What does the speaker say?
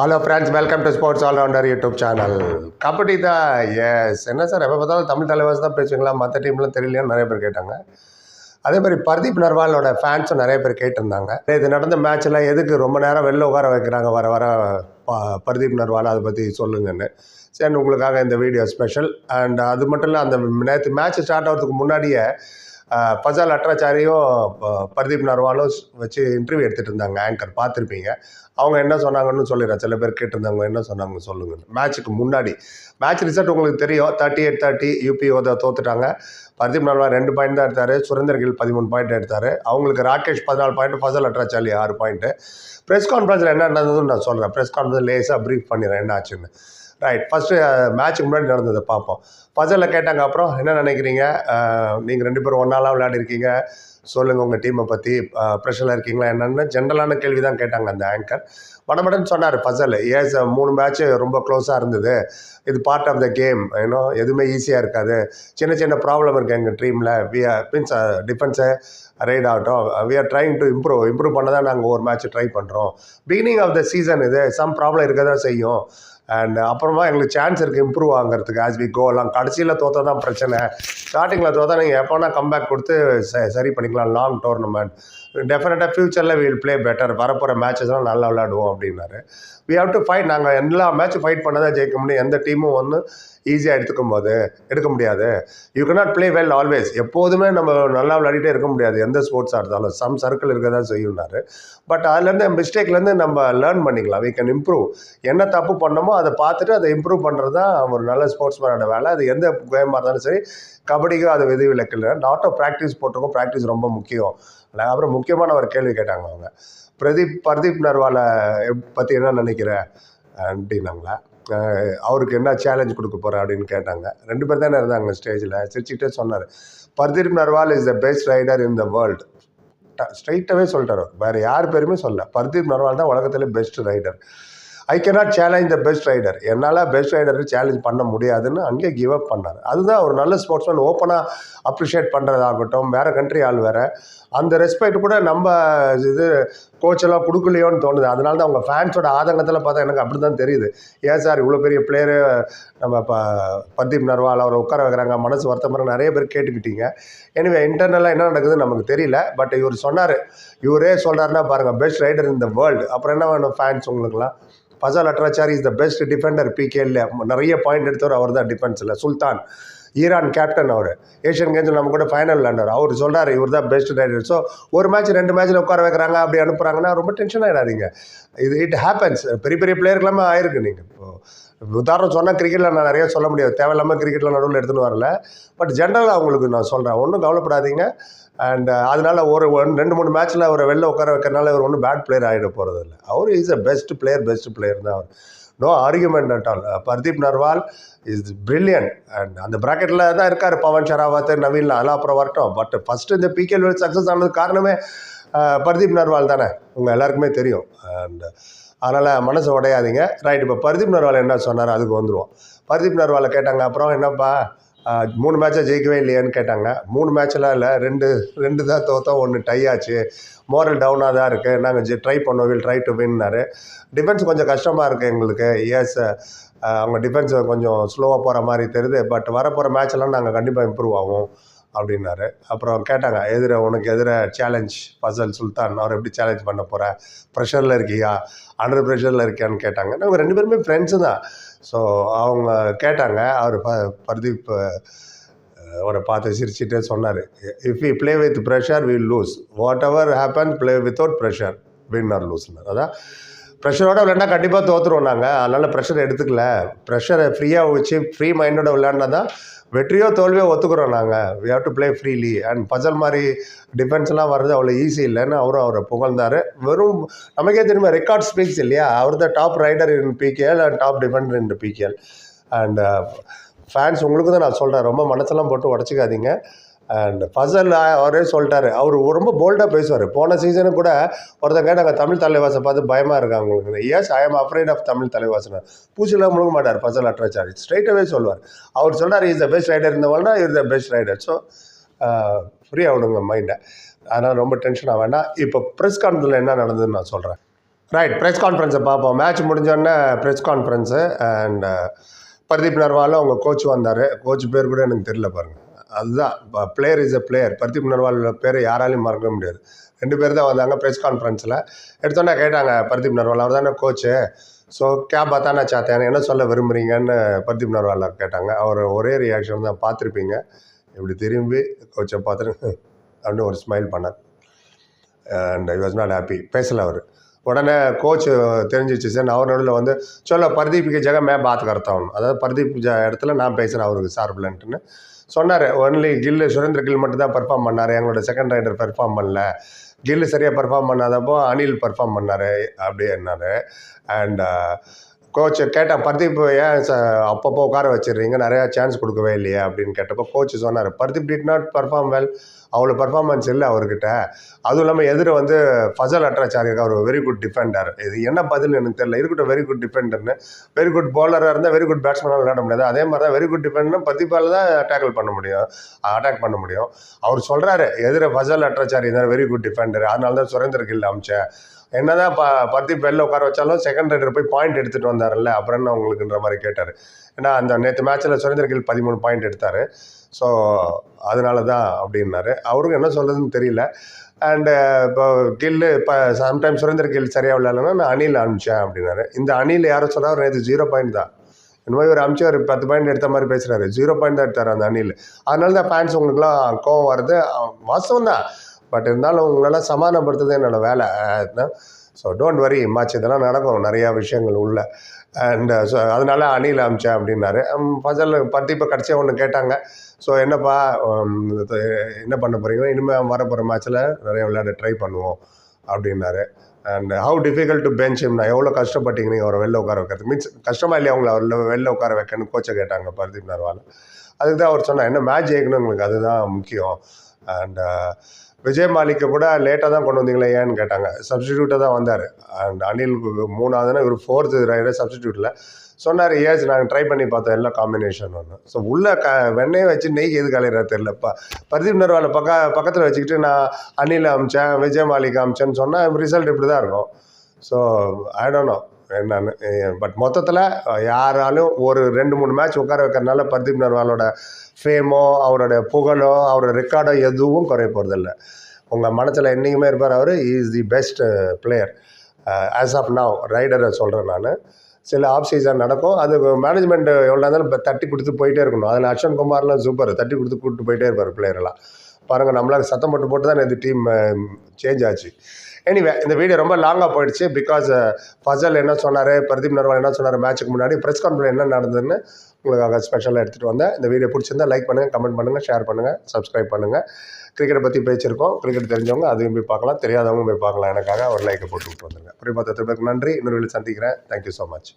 Hello friends welcome to sports allrounder YouTube channel kabaddi தான். S என்ன sir எப்போ பார்த்தாலும் தமிழ் தலைவாஸ் தான் பேசுவீங்களா? மற்ற டீம்லாம் தெரியலையான்னு நிறைய பேர் கேட்டாங்க. அதே மாதிரி பர்தீப் நர்வாலோட ஃபேன்ஸும் நிறைய பேர் கேட்டிருந்தாங்க. இது நடந்த மேட்ச்சில் எதுக்கு ரொம்ப நேரம் வெளில உட்கார வைக்கிறாங்க? வர வர ப- பர்தீப் நர்வால் அதை பற்றி சொல்லுங்கன்னு. சரி உங்களுக்காக இந்த வீடியோ ஸ்பெஷல் அண்ட் அது மட்டும் இல்லை அந்த நேற்று மேட்ச் ஸ்டார்ட் ஆகிறதுக்கு முன்னாடியே ஃபசால் அட்ராச்சாரியும் ப- பர்தீப் நர்வாலும் வச்சு இன்டர்வியூ எடுத்துகிட்டு இருந்தாங்க ஆங்கர் பார்த்துருப்பீங்க. அவங்க என்ன சொன்னாங்கன்னு சொல்லிடுறேன். சில பேர் கேட்டிருந்தாங்க என்ன சொன்னாங்க சொல்லுங்கள் மேட்ச்சுக்கு முன்னாடி. மேட்ச் ரிசல்ட் உங்களுக்கு தெரியும். தேர்ட்டி எயிட் தேர்ட்டி யூபி ஓதா தோத்துட்டாங்க. பர்தீப் நர்வா ரெண்டு பாயிண்ட் தான் எடுத்தார். சுரேந்தர் கில் பதிமூணு பாயிண்ட் எடுத்தார். அவங்களுக்கு ராகேஷ் பதினாலு பாயிண்ட் ஃபசல் அட்ராச்சாலி ஆறு பாயிண்ட்டு ப்ரெஸ் கான்ஃபரன்ஸில் என்ன நடந்ததுன்னு நான் சொல்கிறேன் ப்ரெஸ் கான்ஃபரன்ஸ் லேஸாக ப்ரீஃப் பண்ணிடுறேன். என்ன ஆச்சுன்னு. ரைட் ஃபஸ்ட்டு மேட்ச்சுக்கு முன்னாடி நடந்ததை பார்ப்போம் பசலில் கேட்டாங்க அப்புறம் என்ன நினைக்கிறீங்க? நீங்கள் ரெண்டு பேரும் ஒன்றாலாம் விளையாடிருக்கீங்க. சொல்லுங்கள் உங்கள் டீமை பற்றி ப்ரெஷரில் இருக்கீங்களா என்னென்னு? ஜென்ரலான கேள்வி தான் கேட்டாங்க அந்த ஆங்கர் மடமடன்னு சொன்னார் பசல் ஏஸ் மூணு மேட்ச்சு ரொம்ப க்ளோஸாக இருந்தது. இது பார்ட் ஆஃப் த கேம் ஏன்னோ எதுவுமே ஈஸியாக இருக்காது. சின்ன சின்ன ப்ராப்ளம் இருக்குது எங்கள் டீமில் வி மீன்ஸ் டிஃபென்ஸை ரைட் ஆகட்டும். We are trying to improve improve பண்ண தான் நாங்கள் ஒரு மேட்ச் ட்ரை பண்ணுறோம் பிகினிங் ஆஃப் த சீசன் இது சம் ப்ராப்ளம் இருக்க தான் செய்யும். அண்ட் அப்புறமா எங்களுக்கு சான்ஸ் இருக்குது இம்ப்ரூவ் ஆகிறதுக்கு. ஆஸ் வி கோலாம் கடைசியில் தோத்தா தான் பிரச்சனை ஸ்டார்டிங்கில் தோற்றா நீங்கள் எப்போனா கம்பேக் கொடுத்து ச சரி பண்ணிக்கலாம். லாங் டோர்னமெண்ட் டெஃபினட்டாக ஃப்யூச்சரில் வில் ப்ளே பெட்டர் வரப்போகிற மேட்சஸ்லாம் நல்லா விளையாடுவோம் அப்படின்னாரு. வி ஹவ் டு ஃபைட் நாங்கள் எல்லா மேட்சும் ஃபைட் பண்ண தான் ஜெயிக்க முடியும். எந்த டீமும் ஒன்று ஈஸியாக எடுத்துக்கும் போது எடுக்க முடியாது. You cannot play well always எப்போதுமே நம்ம நல்லா விளையாடிட்டே இருக்க முடியாது. எந்த ஸ்போர்ட்ஸாக இருந்தாலும் சம் சர்க்கிள் இருக்க தான் செய்யும்னாரு. பட் அதுலேருந்து மிஸ்டேக்லேருந்து நம்ம லேர்ன் பண்ணிக்கலாம். வி கேன் இம்ப்ரூவ் என்ன தப்பு பண்ணமோ அதை பார்த்துட்டு அதை இம்ப்ரூவ் பண்ணுறது தான் ஒரு நல்ல ஸ்போர்ட்ஸ்மேனோட வேலை. அது எந்த கேமாக இருந்தாலும் சரி கபடிக்கும் அது விதி விலக்கில் லாட் ஆஃப் ப்ராக்டிஸ் போட்டிருக்கோம். ப்ராக்டிஸ் ரொம்ப முக்கியம். அப்புறம் முக்கியமான ஒரு கேள்வி கேட்டாங்க அவங்க. பிரதீப் பர்தீப் நர்வாலை பற்றி என்ன நினைக்கிற? அப்படின்னாங்களா. அவருக்கு என்ன சேலஞ்ச் கொடுக்க போகிறேன் அப்படின்னு கேட்டாங்க. ரெண்டு பேர் தானே இருந்தாங்க ஸ்டேஜில் சிரிச்சுக்கிட்டே சொன்னார். Pardeep Narwal is the best raider in the world ஸ்ட்ரைட்டாகவே சொல்லிட்டார் வேறு யார் பேருமே சொல்ல பர்தீப் நர்வால் தான் உலகத்திலே best raider I cannot challenge the best raider என்னால் பெஸ்ட் ரைடர் சேலஞ்ச் பண்ண முடியாதுன்னு அங்கேயே கிவ் அப் பண்ணார். அதுதான் ஒரு நல்ல ஸ்போர்ட்ஸ்மேன் ஓப்பனாக அப்ரிஷியேட் பண்ணுறதாகட்டும் வேறு கண்ட்ரி ஆள் வேறு. அந்த ரெஸ்பெக்ட் கூட நம்ம இது கோச்செல்லாம் கொடுக்கலையோன்னு தோணுது. அதனால தான் அவங்க ஃபேன்ஸோட ஆதங்கத்தில் பார்த்தா எனக்கு அப்படி தான் தெரியுது. ஏன் சார் இவ்வளோ பெரிய பிளேயரு நம்ம ப பர்தீப் நர்வால் அவரை உட்கார வைக்கிறாங்க மனசு வருத்தமாக நிறைய பேர் கேட்டுக்கிட்டீங்க. எனவே இன்டர்னலாக என்ன நடக்குதுன்னு நமக்கு தெரியல. பட் இவர் சொன்னார். இவரே சொல்கிறாருன்னா பாருங்கள் best raider in the world அப்புறம் என்ன வேணும் ஃபேன்ஸ் உங்களுக்குலாம் Fazel Atrachali is the best defender PKL நிறைய பாயிண்ட் எடுத்தவர் அவர் தான் டிஃபென்ஸில் சுல்தான் ஈரான் கேப்டன் அவர். ஏஷியன் கேம்ஸில் நம்ம கூட ஃபைனல் விளாண்டார். அவர் சொல்கிறார் இவர் தான் பெஸ்ட் ரைடர் ஸோ ஒரு மேட்ச் ரெண்டு மேட்ச்சில் உட்கார வைக்கிறாங்க அப்படி அனுப்புகிறாங்கன்னா ரொம்ப டென்ஷன் ஆகிடாதீங்க இது இட் ஹேப்பன்ஸ் பெரிய பெரிய பிளேயருக்கெல்லாமே ஆயிருக்கு நீங்கள் இப்போது உதாரணம் சொன்னால் கிரிக்கெட்டில் நான் நிறைய சொல்ல முடியாது. தேவையில்லாமல் கிரிக்கெட்டில் நடுவில் எடுத்துன்னு வரல. பட் ஜென்ரலாக அவங்களுக்கு நான் சொல்கிறேன் ஒன்றும் கவலைப்படாதீங்க. அண்ட் அதனால் ஒரு ஒன் ரெண்டு மூணு மேட்ச்சில் அவரை வெளில உட்கார வைக்கிறனால அவர் ஒன்றும் பேட் பிளேயர் ஆகிட போகிறது இல்லை. அவர் is a best player best player தான் அவர். No argument at all Pardeep Narwal is brilliant and அந்த ப்ராக்கெட்டில் தான் இருக்கார் பவன் ஷராவத் நவீன் அதெல்லாம் அப்புறம் வரட்டும். பட் ஃபஸ்ட்டு இந்த பிகேல் சக்ஸஸ் ஆனது காரணமே பர்தீப் நர்வால் தானே. உங்கள் எல்லாருக்குமே தெரியும். அண்ட் அதனால் மனசு உடையாதீங்க. ரைட் இப்போ பர்தீப் நர்வால் என்ன சொன்னார் அதுக்கு வந்துடுவோம் பர்தீப் நர்வாலை கேட்டாங்க அப்புறம் என்னப்பா மூணு மேட்சை ஜெயிக்கவே இல்லையேன்னு கேட்டாங்க. மூணு மேட்ச்லாம் இல்லை ரெண்டு ரெண்டு தான் தோத்தோம் ஒன்று டை ஆச்சு. மோரல் டவுனாக தான் இருக்குது நாங்கள் ட்ரை பண்ணோம் வில் ட்ரை டு வின்னாரு டிஃபென்ஸ் கொஞ்சம் கஷ்டமாக இருக்குது எங்களுக்கு. எஸ் அவங்க டிஃபென்ஸ் கொஞ்சம் ஸ்லோவாக போகிற மாதிரி தெரியுது. பட் வரப்போகிற மேட்ச்லாம் நாங்கள் கண்டிப்பாக இம்ப்ரூவ் ஆகும் அப்படின்னாரு. அப்புறம் கேட்டாங்க எதிர உனக்கு எதிர சேலஞ்ச் ஃபசல் சுல்தான் அவர் எப்படி சேலஞ்ச் பண்ண போகிற ப்ரெஷரில் இருக்கியா? அண்டர் ப்ரெஷரில் இருக்கியான்னு கேட்டாங்க. நாங்கள் ரெண்டு பேருமே ஃப்ரெண்ட்ஸு தான். ஸோ அவங்க கேட்டாங்க அவர் ப பர்தீப் அவரை பார்த்து சிரிச்சுட்டே சொன்னார். If you play with pressure will lose whatever happen play without pressure win or லூஸ்னர் அதான் ப்ரெஷரோட விளையாண்டா கண்டிப்பாக தோற்றுருவோம் நாங்கள் அதனால் ப்ரெஷர் எடுத்துக்கல. ப்ரெஷரை ஃப்ரீயாக வச்சு ஃப்ரீ மைண்டோட விளையாடினா தான் வெற்றியோ தோல்வியோ ஒத்துக்கிறோம் நாங்கள் we have to play freely and Fazel மாதிரி டிஃபென்ஸ்லாம் வர்றது அவ்வளோ ஈஸி இல்லைன்னு அவரும் அவரை புகழ்ந்தார். வெறும் நமக்கே தெரியுமா ரெக்கார்ட் ஸ்பீக்ஸ் இல்லையா? அவர் தான் top raider in PKL and top defender in PKL and fans உங்களுக்கு தான் நான் சொல்கிறேன் ரொம்ப மனசெல்லாம் போட்டு உடச்சிக்காதீங்க. அண்ட் ஃபசல் அவரே சொல்லிட்டாரு. அவர் ரொம்ப போல்டாக பேசுவார். போன சீசனு கூட ஒருத்தங்க நாங்கள் தமிழ் தலைவாசை பார்த்து பயமாக இருக்காங்க அவங்களுக்கு yes I am afraid of Tamil தலைவாசனா பூச்சிலாம் முழுங்க மாட்டார் ஃபசல் அட்ராச்சாரி ஸ்ட்ரைட்டாகவே சொல்லுவார். அவர் சொல்கிறார் இஸ் த பெஸ்ட் ரைடர் இந்த is the best raider so free ஆகணுங்க மைண்டை அதனால் ரொம்ப டென்ஷன் ஆக வேண்டாம். இப்போ ப்ரெஸ் கான்ஃபரன்ஸில் என்ன நடந்ததுன்னு நான் சொல்கிறேன் ரைட் ப்ரெஸ் கான்ஃபரன்ஸை பார்ப்போம். மேட்ச் முடிஞ்சோடனே ப்ரெஸ் கான்ஃபரன்ஸு அண்ட் பர்தீப் நர்வாலும் அவங்க கோச் வந்தார். கோச் பேர் கூட எனக்கு தெரியல பாருங்கள் அதுதான். Player is a player Pardeep Narwal பேர் யாராலையும் மறக்க முடியாது. ரெண்டு பேர் தான் வந்தாங்க ப்ரெஸ் கான்ஃபரன்ஸில் எடுத்தோன்னே கேட்டாங்க பர்தீப் நர்வால் அவர் தானே கோச்சு ஸோ கே பத்தானா சாத்தேன் என்ன சொல்ல விரும்புகிறீங்கன்னு பர்தீப் நர்வால் கேட்டாங்க. அவர் ஒரே ரியாக்ஷன் தான் பார்த்துருப்பீங்க. இப்படி திரும்பி கோச்சை பார்த்துட்டு அப்படின்னு ஒரு ஸ்மைல் பண்ணார். And I was not happy பேசலை அவர். உடனே கோச் தெரிஞ்சிச்சு சார் அவர் நடுவில் வந்து சொல்ல பர்தீப்புக்கு ஜெக மே பாத் கர்த்தா அதாவது பர்தீப் ஜ இடத்துல நான் பேசுகிறேன் அவருக்கு சார்பில்ன்ட்டுன்னு சொன்னார். ஒன்லி கில்லு சுரேந்திர கில் மட்டும் தான் பெர்ஃபார்ம் பண்ணார். எங்களோட செகண்ட் ரைடர் பெர்ஃபார்ம் பண்ணல. கில்லு சரியாக பெர்ஃபார்ம் பண்ணாதப்போ அனில் பெர்ஃபார்ம் பண்ணார் அப்படின்னாரு அண்ட் கோச் கேட்டேன் பர்தீப் ஏன் ச அப்பப்போ உட்கார வச்சிடுறீங்க? நிறையா சான்ஸ் கொடுக்கவே இல்லையா? அப்படின்னு கேட்டப்போ கோச் சொன்னார் Pardeep did not perform well அவ்வளோ பர்ஃபார்மன்ஸ் இல்லை அவர்கிட்ட. அதுவும் இல்லாமல் எதிர வந்து ஃபசல் அட்ராச்சாரி ஒரு வெரி குட் டிஃபெண்டர் இது என்ன பதில் எனக்கு தெரியல. இருக்கட்டும் வெரி குட் டிஃபெண்டர்னு வெரி குட் பவுலராக இருந்தால் வெரி குட் பேட்ஸ்மேனால் விளையாட முடியாது. அதே மாதிரி தான் வெரி குட் டிஃபெண்டர்னு பத்திப்பால் தான் டேக்கிள் பண்ண முடியும். அட்டாக் பண்ண முடியும். அவர் சொல்கிறாரு எதிர ஃபசல் அட்ராச்சாரி இருந்தார் வெரி குட் டிஃபெண்டர் அதனால தான் சுரேந்தர் கில் அமிச்சேன். என்னதான் ப பர்தீப் வெளில உட்கார வச்சாலும் செகண்ட் ரைடர் போய் பாயிண்ட் எடுத்துகிட்டு வந்தார்ல அப்புறம் என்ன உங்களுக்குன்ற மாதிரி கேட்டார். ஏன்னா அந்த நேற்று மேட்ச்சில் சுரேந்தர் கில் பதிமூணு பாயிண்ட் எடுத்தார். ஸோ அதனால தான் அப்படின்னாரு. அவருக்கு என்ன சொல்கிறதுன்னு தெரியல. அண்டு இப்போ கில்லு இப்போ சம்டைம்ஸ் சுரேந்தர் கில் சரியாக விளையாடலன்னா நான் அணில் அனுப்பிச்சேன் அப்படின்னாரு. இந்த அணில் யாரும் சொன்னால் நேற்று ஜீரோ பாயிண்ட் தான். இந்த ஒரு அமிச்சு ஒரு பத்து பாயிண்ட் எடுத்த மாதிரி பேசுகிறாரு ஜீரோ பாயிண்ட் தான் எடுத்தார் அந்த அணில். அதனால தான் ஃபேன்ஸ் உங்களுக்குலாம் கோவம் வருது. அஹ் வாஸ்தவம் தான். பட் இருந்தாலும் உங்களால் சமாதானப்படுத்துறது என்னோடய வேலை. ஸோ டோன்ட் வரி மாச்சு இதெல்லாம் நடக்கும். நிறையா விஷயங்கள் உள்ள. அண்ட் ஸோ அதனால அணில் அமிச்சேன் அப்படின்னாரு. ஃபசல் பற்றி இப்போ கடைசியாக ஒன்று கேட்டாங்க. ஸோ என்னப்பா என்ன பண்ண போகிறீங்க இனிமேல் வரப்போகிற மேட்ச்சில் நிறைய விளையாட ட்ரை பண்ணுவோம் அப்படின்னாரு. And how difficult to bench நான் எவ்வளோ கஷ்டப்பட்டீங்க நீங்கள் அவரை வெளில உட்கார வைக்கிறது மீன்ஸ் கஷ்டமா இல்லையா அவங்கள வெளில வெளில உட்கார வைக்கணும்னு கோச்சை கேட்டாங்க பர்தீப் நர்வால் அதுக்கு தான் அவர் சொன்னார் என்ன மேட்ச் ஜெயிக்கணும் உங்களுக்கு அதுதான் முக்கியம். அண்ட் விஜய் மாலிக்கு கூட லேட்டாக தான் கொண்டு வந்தீங்களே ஏன்னு கேட்டாங்க. சப்ஸ்டிடியூட்டாக தான் வந்தார். அண்ட் அனில் மூணாவதுன்னா இவர் ஃபோர்த்து ரைடர் சப்ஸ்டிடியூட்டில் சொன்னார் ஏஸ் நாங்கள் ட்ரை பண்ணி பார்த்தோம் எல்லா காம்பினேஷன் ஒன்று ஸோ உள்ளே க வெண்ணெயை வச்சு நெய் எது கலையிறா தெரிலப்பா பர்தீப் நர்வாலை பக்க பக்கத்தில் வச்சுக்கிட்டு நான் அனில் அமிச்சேன் விஜய் மாலிக் அமிச்சேன்னு சொன்னால் ரிசல்ட் இப்படி தான் இருக்கும். ஸோ ஐ டோன்ட் நோ என்னன்னு பட் மொத்தத்தில் யாராலும் ஒரு ரெண்டு மூணு மேட்ச் உட்கார வைக்கிறதுனால பர்தீப் நர்வாலோட ஃபேமோ அவரோட புகழோ அவரோட ரெக்கார்டோ எதுவும் குறைய போகிறதில்ல உங்கள் மனசில் என்றைக்குமே இருப்பார் அவர் is the best player as of now ரைடரை சொல்கிறேன் நான். சில ஆஃப் சீசன் நடக்கும். அது மேனேஜ்மெண்ட் எவ்வளோ இருந்தாலும் இப்போ தட்டி கொடுத்து போயிட்டே இருக்கணும். அதில் அர்ஷன் குமார்லாம் சூப்பர் தட்டி கொடுத்து கூப்பிட்டு போயிட்டே இருப்பார் பிளேயரெல்லாம் பாருங்கள் நம்மளால் சத்தம் போட்டு போட்டு தான் இந்த டீம் சேஞ்ச் ஆச்சு. எனிவே இந்த வீடியோ ரொம்ப லாங்காக போயிடுச்சு. பிகாஸ் ஃபசல் uh, என்ன சொன்னார் பிரதீப் நர்வால் என்ன சொன்னார் மேட்ச்சுக்கு முன்னாடி ப்ரெஸ் கான்ஃபரன்ஸ் என்ன நடந்ததுன்னு உங்களுக்காக ஸ்பெஷலாக எடுத்துகிட்டு வந்தேன். இந்த வீடியோ பிடிச்சிருந்தா லைக் பண்ணுங்கள் கமெண்ட் பண்ணுங்கள் ஷேர் பண்ணுங்கள் சப்ஸ்கிரைப் பண்ணுங்கள் கிரிக்கெட்டை பற்றி பேச்சிருக்கோம் கிரிக்கெட் தெரிஞ்சவங்க அதையும் போய் பார்க்கலாம் தெரியாதவங்க போய் பார்க்கலாம். எனக்காக ஒரு லைக்கை போட்டு விட்டு வந்துருங்க. புரிய பார்த்து நன்றி. இன்னொரு வீடியோ சந்திக்கிறேன். Thank you so much